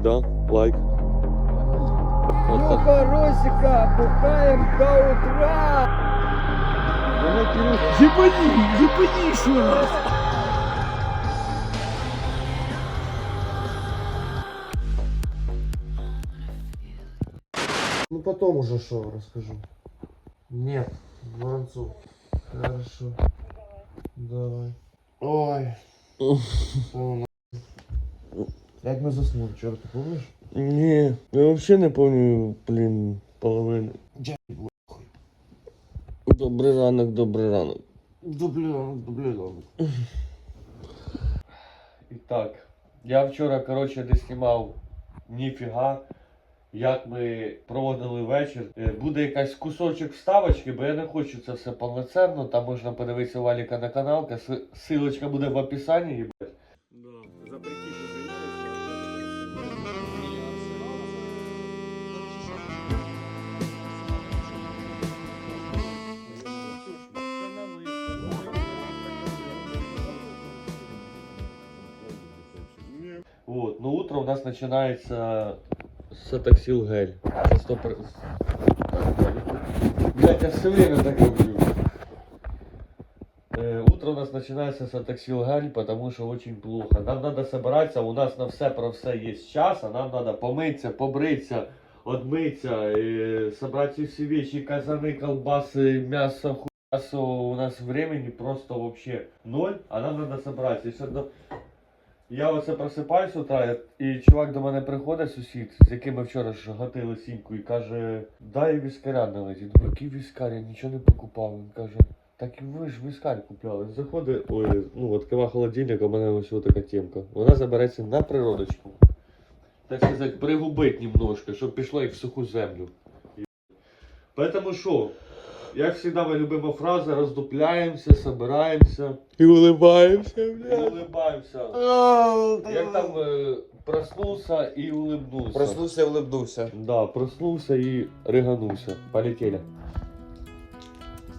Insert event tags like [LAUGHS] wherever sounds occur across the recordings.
всегда лайк. Вот. Люха Росика, бухаем до утра! Зипані, зипані ще раз. Ну потом уже что расскажу. Нет, Воронцов. Хорошо. Давай. Ой. [LAUGHS] Як ми заснули, вчора, ти помниш? Не, я вообще не помню, блин, половину. Дякую. Добрий ранок, добрий ранок. Дублю, дублю. І так, я вчора, коротше, не знімав ніфіга, як ми проводили вечір. Е, Буде якась кусочок вставочки, бо я не хочу це все повноцінно. Там можна подивитися Валіка на канал, ка- силочка буде в описанні, їбать. Вот, ну утро у нас начинается с таксил гель. Это сто про- Блять, я все время так люблю. Э, утро у нас начинается с таксил гель, потому что очень плохо. Нам надо собраться, у нас на все про все есть час, а нам надо помыться, побриться, отмыться, э, собрать все все вещи, казаны, колбасы, мясо, хуясо. У нас времени просто вообще ноль, а нам надо собраться. Если до- я оце просипаюсь утра, і чувак до мене приходить, сусід, з яким ми вчора ж гатили сімку, і каже, дай віскаря налить. Думаю, який віскар, я нічого не покупав. Він каже, так і ви ж віскар купляли. Заходить, ой, ну відкрива холодильник, в мене ось така темка. Вона забереться на природочку. Так сказати, пригубить немножко, щоб пішло як в суху землю. Поэтому що? Як всегда, моя любима фраза, роздупляємося, собираємося. І улыбаємося, І улыбаємося. Як там е, проснулся і улыбнувся. Проснувся, улыбнувся. Да, проснулся і риганувся. Полетели.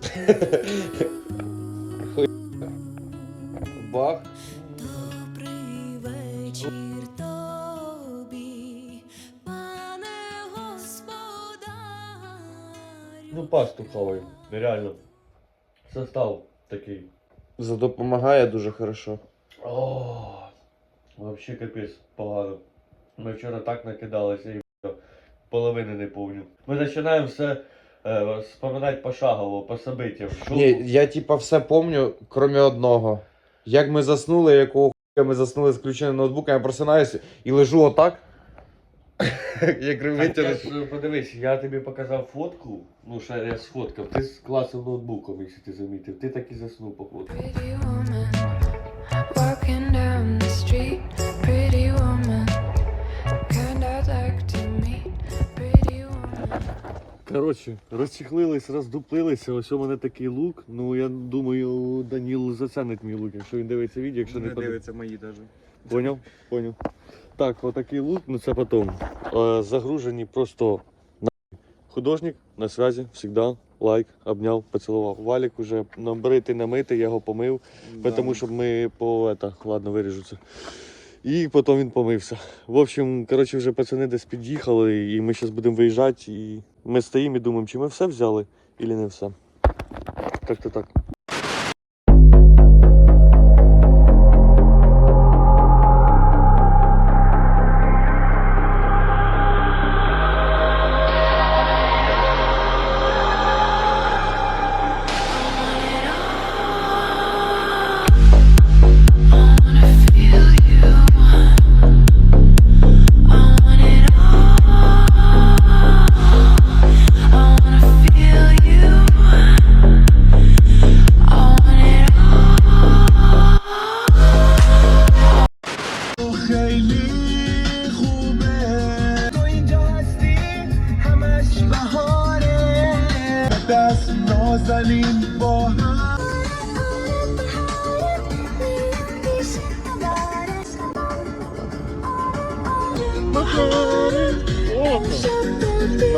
[LAUGHS] Бах. Ну, пасту хаваємо. Нереально. Состав такий. Зато помагає дуже хорошо. О, вообще капець погано. Ми вчора так накидалися і половини не помню. Ми починаємо все е, споминати пошагово, по событиям. Що Ні, я типа все помню, крім одного. Як ми заснули, якого хуя ми заснули з включеним ноутбуком, я просинаюся і лежу отак. Як [LAUGHS] я подивись, я тобі показав фотку, ну ще я сфоткав, ти з класом ноутбуком, якщо ти замітив, ти так і заснув по фотку. Pretty woman, walking down the street. Pretty woman, kind I'd like to meet. Pretty woman. Коротше, розчехлились, роздуплилися, ось у мене такий лук, ну я думаю, Даніл зацінить мій лук, якщо він дивиться відео, якщо не, подивиться. мої даже. Поняв? Поняв. Так, отакий лук, ну це потім. Е, загружені просто на художник на связі, завжди. Лайк, обняв, поцілував. Валік уже набритий, намитий, я його помив. Тому що ми по это, ладно, виріжу це. І потім він помився. В общем, коротше, вже пацани десь під'їхали, і ми зараз будемо виїжджати. І ми стоїмо і думаємо, чи ми все взяли, чи не все. Так-то так.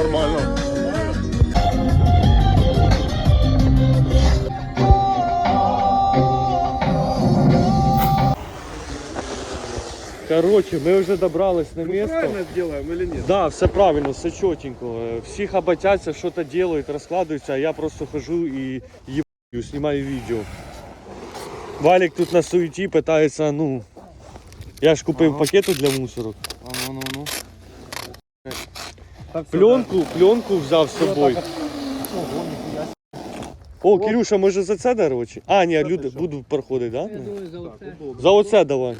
Нормально. Короче, ми вже добрались на місце. Правильно сделаем или нет? Да, все правильно, все чотенько. Е, Всі хоботяться, що то делают, розкладуються, а я просто хожу і їбаю, знімаю відео. Валік тут на суеті питається, ну. Я ж купив Ага. пакету для мусорок. А ну, ну, ну. Пленку, пленку взяв з собою. О, Кирюша, може за це дорочі? А, ні, люди будуть проходити, да? За оце давай.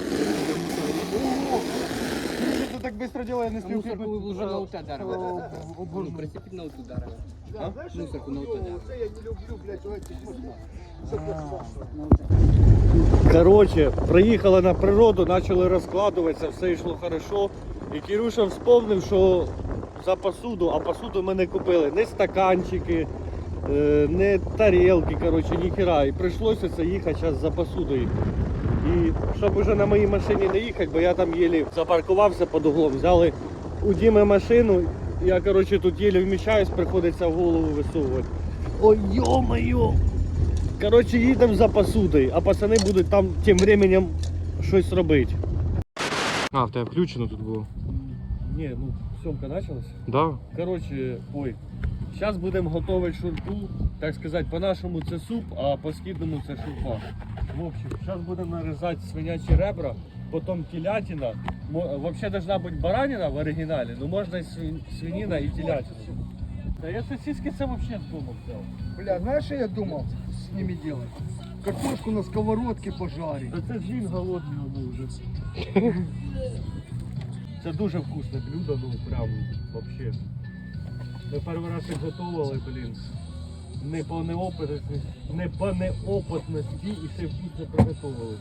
Ты так быстро делаешь, не успел Мусорку ви вже на оте дерево. Ну, прицепіть на оту дерево. Мусорку на оте дерево. Короче, приїхали на природу, почали розкладуватися, все йшло хорошо. І Кирюша вспомнив, що за посуду, а посуду ми не купили не стаканчики, не тарілки, короче, ніхера. І прийшлося це їхати зараз за посудою. І щоб уже на моїй машині не їхати, бо я там єлі запаркувався під углом, взяли у Діми машину. Я короче, тут єлі вміщаюсь, приходиться в голову висовувати. Ой, йо-моє! Коротше, їдемо за посудою, а пацани будуть там тим временем щось робити. А, в тебе включено тут було. Ні, ну съемка почалась. Да? Коротше, ой. Зараз будемо готувати шурпу. Так сказати, по-нашому це суп, а по-східному це шурпа. В общем, зараз будемо нарізати свинячі ребра, потім телятина. Вообще должна бути баранина в оригіналі, але можна і свинина і телятина. Та я сосиски це вообще з дому взяв. Бля, знаешь, что я думал с ними делать? Картошку на сковородке пожарить. Та це ж він голодний вже. [LAUGHS] Це дуже вкусне блюдо, ну прям вообще. Ми перший раз їх готували, блін. Не по неопитності, не по неопитності і ще вкусно приготували.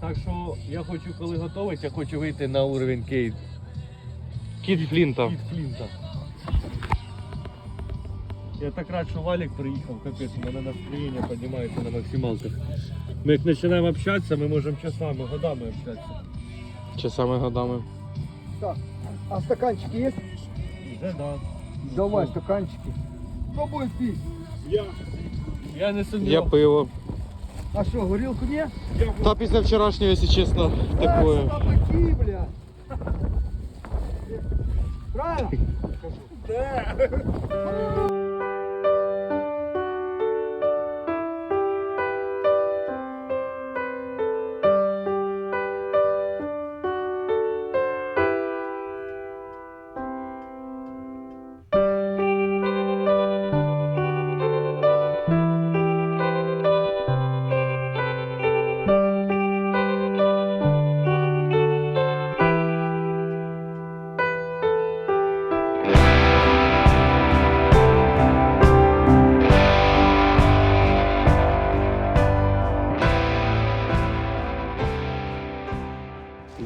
Так що я хочу, коли готувати, я хочу вийти на уровень Кейт. Кіт Флінта. Кіт Флінта. Я так рад, що Валік приїхав, капець, у мене настроєння піднімається на максималках. Ми як починаємо общатися, ми можемо часами, годами общатися. Часами годами. Так. А стаканчики есть? Вже да. Давай стаканчики. Пробуй пить. Я Я не Я пиво. А что, горилку не? Та після вчорашнього, якщо чесно, такое. Бля. Правильно?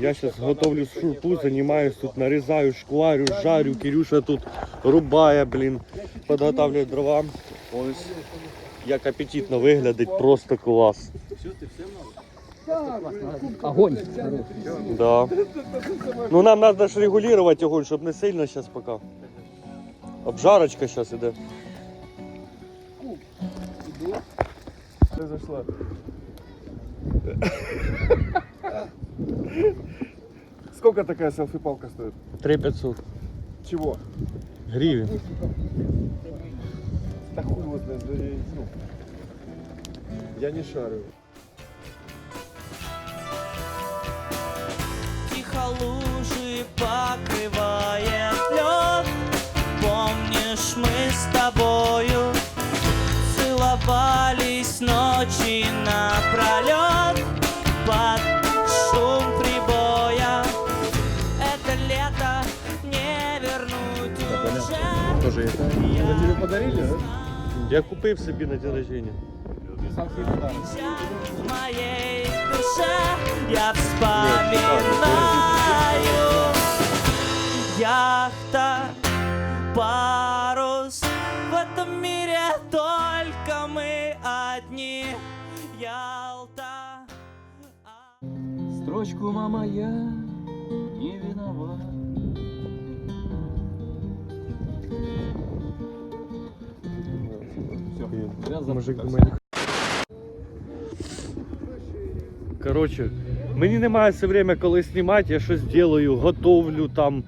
Я зараз готовлю шурпу, займаюсь тут, нарізаю, шкварю, жарю, Кирюша тут рубає, блін, підготовлює дрова. Ось як апетитно виглядить, просто клас. Огонь. Да. Ну нам треба ж регулювати огонь, щоб не сильно зараз поки. Обжарочка зараз іде. Произошла. Сколько такая селфи-палка стоит? 3500 Чего? гривень. Да хуй я, ну, я не шарю. Тихо лужи покрывает лед Помнишь, мы с тобою Целовались ночи напролет є. Это тебе подарили, да? Я купив собі на день рождения. в моей душе я вспоминаю Яхта, парус В этом мире только мы одни Ялта Строчку, мама, я не виноват. Мужик думає. Мені немає все время, коли знімати, я щось роблю, готовлю там.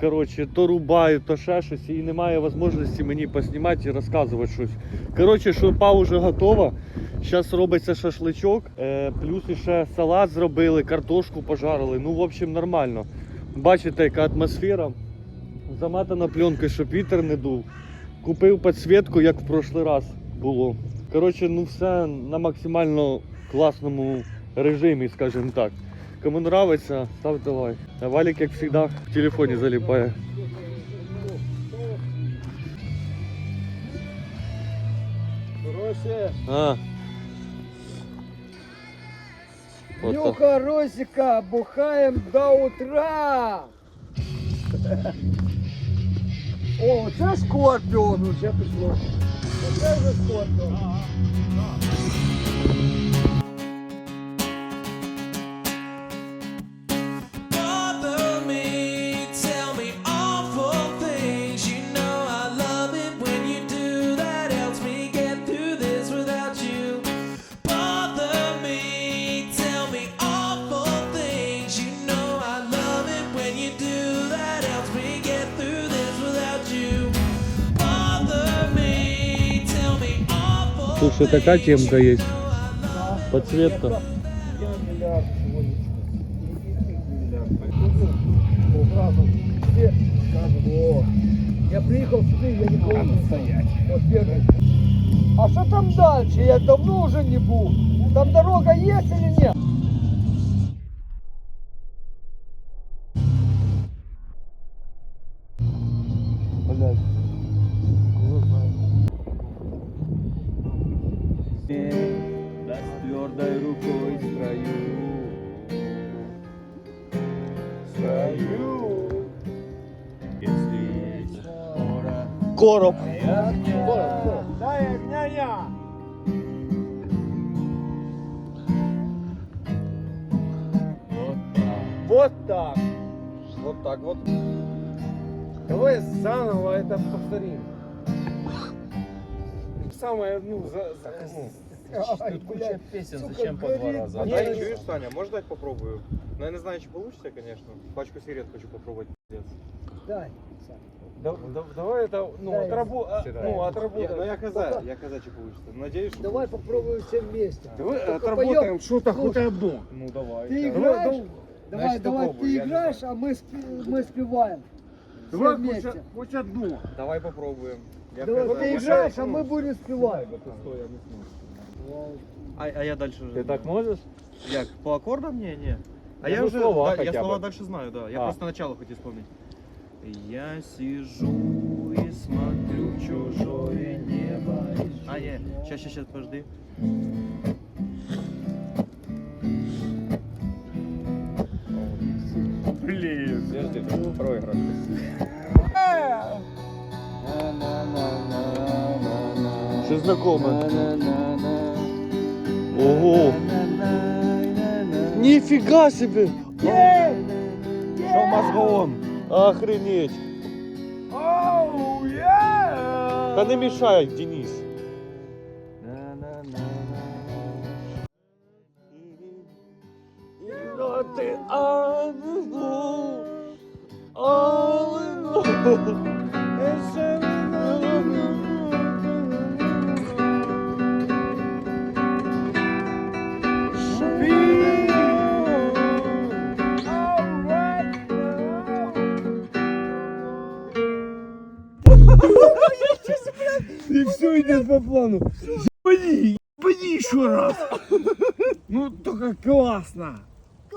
Коротше, то рубаю, то ще щось, і немає можливості мені поснімати і розказувати щось. Коротше, шурпа вже готова. Зараз робиться шашличок, е, плюс ще салат зробили, картошку пожарили. Ну, в общем, нормально. Бачите, яка атмосфера. Заматана пленкою, щоб вітер не дув. Купив підсвітку, як в прошлий раз було. Коротше, ну все на максимально класному режимі, скажімо так. Кому нравится, ставте лайк. А Валик, як завжди, в телефоні залипає. Короче, А. Вот. Нюха Росика, бухаем до утра. О, це скорпіон уже пішло. Це вже скорпіон. Awful Слушай, такая темка есть. Подсветка. миллиард сегодня. Сразу все скажут, о, я приехал сюда, я не помню. стоять. Вот первый. А что там дальше? Я давно уже не был. Там дорога есть или нет? Короб. Вот так. Вот так вот. Давай заново это повторим. Самое, ну, за, за- ну. Куча песен, зачем по два раза? Не, не чуешь, Саня, может дать попробую? Ну, я не знаю, чи получится, конечно. Пачку сигарет хочу попробовать. пиздец. Дай. Да- да- давай это, ну, Дай. отработать. Ну, отработать. Я- Ну, я каза, я каза, чи получится. Надеюсь, что Давай попробуем все вместе. Давай Только отработаем что-то хоть одно. Ну, давай. Ты Давай, играешь? давай. Давай, Значит, давай, попробуй, ты я играешь, а мы, спи- мы спеваем. Все Давай хоть, вместе. хоть одно. Давай попробуем. Я Давай, каза, ты я играешь, а мы ну. будем спевать. А, а я дальше уже. Ти так можеш? Як? По аккордам? Не, не. А Ну, я уже слова да, я слова бы. дальше знаю, да. Я А. просто начало хотел вспомнить. Я сижу и смотрю чужое небо. А, нет, сейчас, сейчас, сейчас, подожди. Блин. Подожди, это второй. Что знакомо? Ого! Нифига себе! Шоу мозгоон! Охренеть! Та не мішай, Денис. И все идет по плану. Ебани, ебани еще раз. Ну, только классно.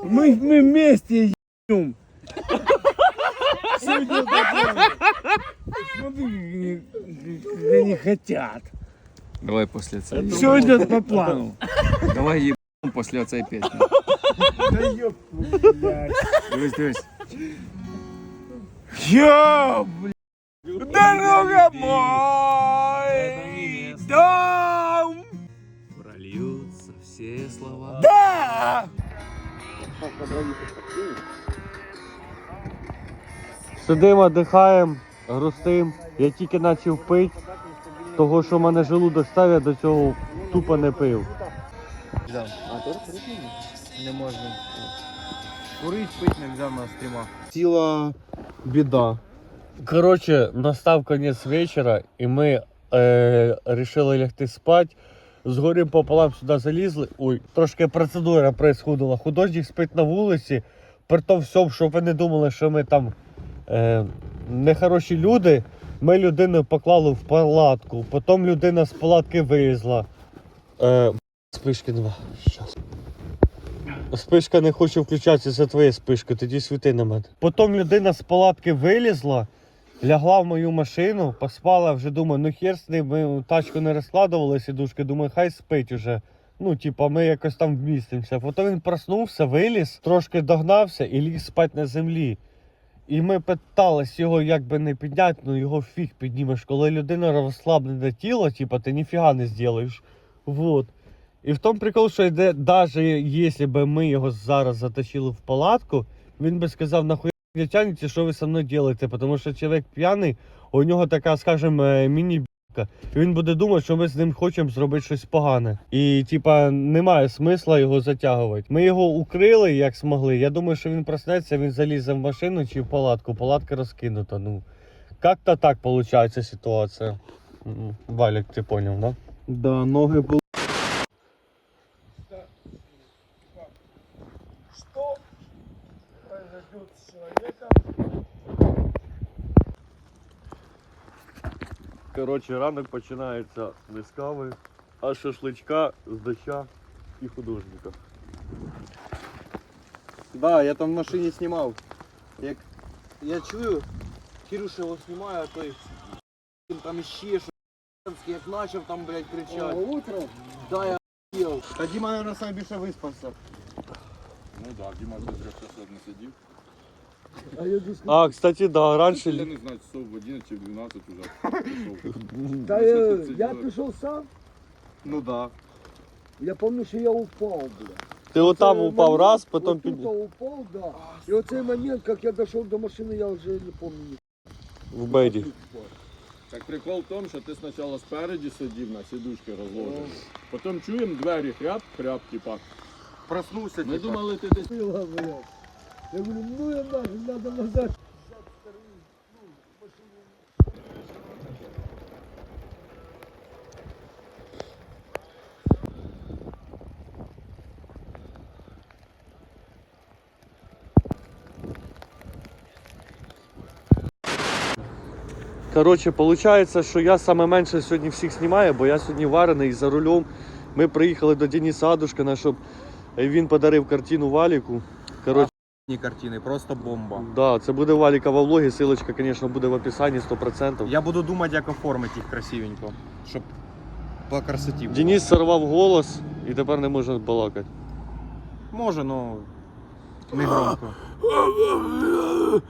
Мы, мы вместе ебем. Все идет по плану. Смотри, они хотят. Давай после этой. Все идет по плану. Давай ебем после этой песни. Да ёб блядь. Дивись, дивись. Я, блядь. Дорога мой Да! Сидимо, дихаємо, грустим. Я тільки почав пити, того що в мене желудок став, я до цього тупо не пив. не можна. Курить, пить нельзя на стрімах. Ціла біда. Коротше, настав кінець вечора, і ми е, рішили лягти спати. Згорім пополам сюди залізли. Ой, трошки процедура происходила. Художник спить на вулиці. При тому всьому, щоб ви не думали, що ми там е, нехороші люди. Ми людину поклали в палатку. Потім людина з палатки вилізла. Е, спишки нема. Щас. Спишка не хоче включатися, це твоя спишка, тоді світи на мене. Потім людина з палатки вилізла, лягла в мою машину, поспала, вже думаю, ну хер з ним, ми тачку не розкладували сідушки, думаю, хай спить уже. Ну, типа, ми якось там вмістимося. Потім він проснувся, виліз, трошки догнався і ліг спати на землі. І ми питались його як би не підняти, ну його фіг піднімеш. Коли людина розслаблене тіло, типа, ти ніфіга не зробиш. Вот. І в тому прикол, що йде, навіть якщо б ми його зараз затащили в палатку, він би сказав, нахуя ви тянете, що ви со мною робите? Тому що чоловік п'яний, у нього така, скажімо, е, міні-б**ка. І він буде думати, що ми з ним хочемо зробити щось погане. І, типа, немає смисла його затягувати. Ми його укрили, як змогли. Я думаю, що він проснеться, він залізе в машину чи в палатку. Палатка розкинута. Ну, як-то так виходить ситуація. Валік, ти поняв, да? Да, ноги були. Коротше, ранок починається не з кави, а з шашличка, з доща і художника. Да, я там в машині знімав. Як я чую, Кирюша його знімає, а той він там іще що як почав там, блядь, А, кричати. утром Да, я охуєв. Та Діма, наверное, найбільше виспався. Ну так, да, Діма до трьох часов не сидів. а я just... А, кстати, да, раніше. Я не знаю, часов в 11 чи в 12 уже пішов. Да, я, [LAUGHS] я пришел сам, Ну да. я помню, что я упал, бля. Ти отам Оце упав момент, раз, потім вот під... тут упал, да. И вот этот момент, как я дошел до машины, я уже не помню. в беді. Так прикол в тому, що ти спочатку спереді сидів на сідушки розложені. Потім чуємо двері хряп, хряп, типа. Проснувся, Ми типа. думали, ти десь Было, бля. я говорю, ну я нафиг, надо назад. Коротше, виходить, що я саме менше сьогодні всіх знімаю, бо я сьогодні варений за рулем. Ми приїхали до Дениса Адушкина, щоб він подарив картину Валіку. Коротше, Ні картини, просто бомба. да, це буде Валікова влоги, силочка, звісно, буде в описанні 100%. Я буду думати, як оформити їх красивенько, щоб по красоті було. Денис сорвав голос і тепер не може балакати. Може, ну не громко. [LAUGHS]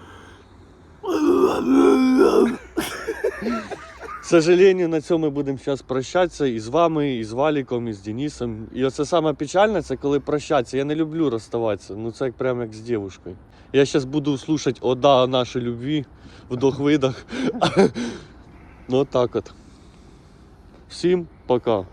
Сожалению, на цьому ми будемо зараз прощатися і з вами, і з Валіком, і з Денисом. І оце саме печальне, це коли прощатися. Я не люблю розставатися. Ну це як прямо як з дівчиною. Я зараз буду слухати ода нашій любві, вдох-видох. [LAUGHS] ну так от. Всім пока.